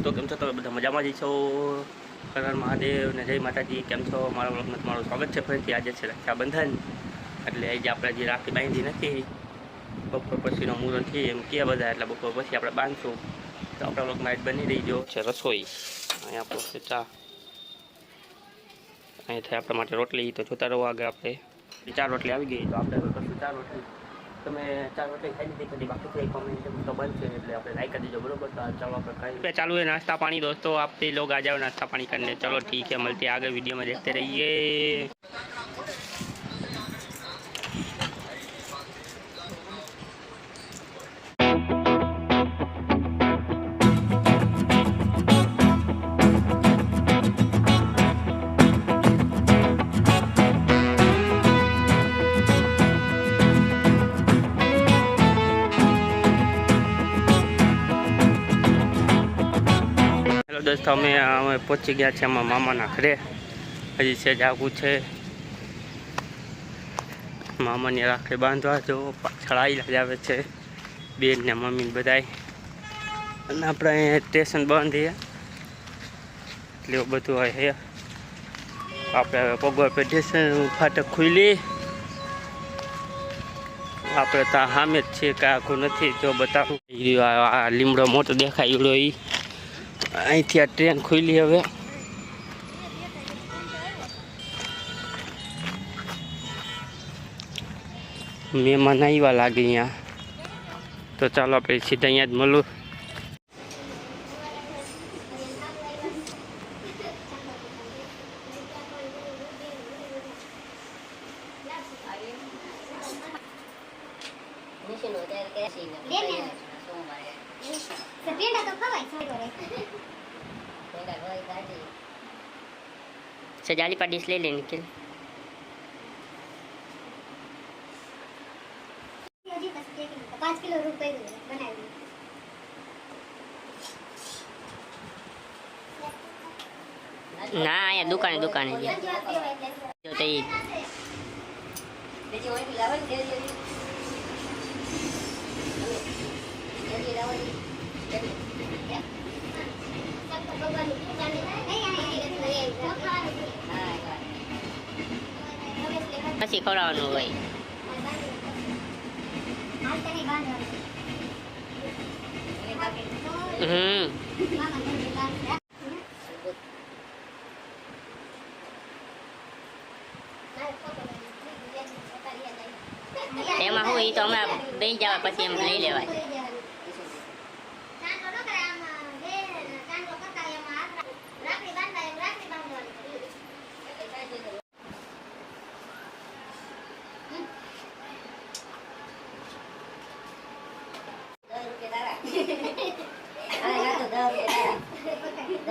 દોસ્તો, કેમ છો? તમે બધા મજામાં જ છો? કરણ મહાદેવ ને જય માતાજી, કેમ છો? મારા વ્લોગમાં તમારું સ્વાગત છે. ફરીથી આજે છે રક્ષાબંધન. એટલે આજે આપણે જે રાખી બાંધી નથી. બપોર પછીનો મુહૂર્ત છે, એમ કે બધા. એટલે બપોર પછી આપણે બાંધશું. તો આપણા વ્લોગમાં આજ બની રહી જો છે રસોઈ. અહીંયા આપણો ચા. થાય આપણા માટે રોટલી. તો જોતા રહો આગળ આપણે. ચાર રોટલી આવી ગઈ. તો આપણે કરશું ચાર રોટલી. તમે ચાર રોટલી ખાઈ લીધી કદી બાકી થઈ કોમેન્ટ તો બંધ છે એટલે આપણે લાઈક કરી દેજો બરોબર તો ચાલો આપણે ખાઈ ચાલू है नाश्ता पानी दोस्तों आप भी लोग आ जाओ नाश्ता पानी करने चलो ठीक है मिलते हैं आगे वीडियो में देखते रहिए દોસ્તો અમે અમે પહોંચી ગયા છે અમારા મામાના ઘરે. હજી છે જાગું છે. મામાની રાખડી બાંધવા જો પાછળ આવી જ આવે છે. બેન ને મમ્મી બધાય. અને આપણે અહીંયા સ્ટેશન બંધ છે. એટલે બધું હોય છે. આપણે હવે પગવાર સ્ટેશન ફાટક ખુલી. આપણે ત્યાં સામે જ છીએ કે આખું નથી, જો બતાવું. આ લીમડો મોટો દેખાય એવડો ઈ. અહીંથી આ ટ્રેન ખુલી હવે. મહેમાન આવ્યા લાગે અહીંયા. તો ચાલો આપણે સીધા અહીંયા જ મળું. પેંડા તો ખવાય સારો રહે सजाली पर डिश ले ले निकल હજી પછી એક કિલો પાંચ કિલો રૂપ કર્યું બનાવી ના અહીંયા દુકાને દુકાને જો પછી ખવડાવવાનું હોય હમ એમાં હું એ તો હમણાં દઈ જવા પછી એમ લઈ લેવાય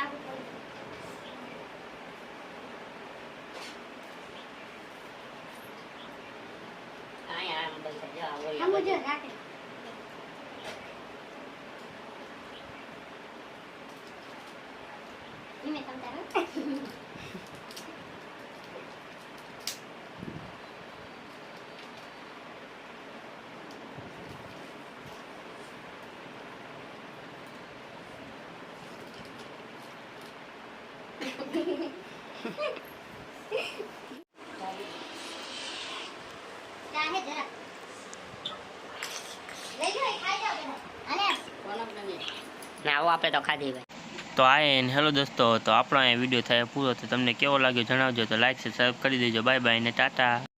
ăn thôi không có chưa ra kìa Dime tanta ropa. તો ખાધી આ હેલો દોસ્તો, તો આપણો અહીંયા વીડિયો થાય પૂરો, તો તમને કેવો લાગ્યો જણાવજો, તો લાઈક સબસ્ક્રાઈબ કરી દેજો. બાય બાય ને ટાટા.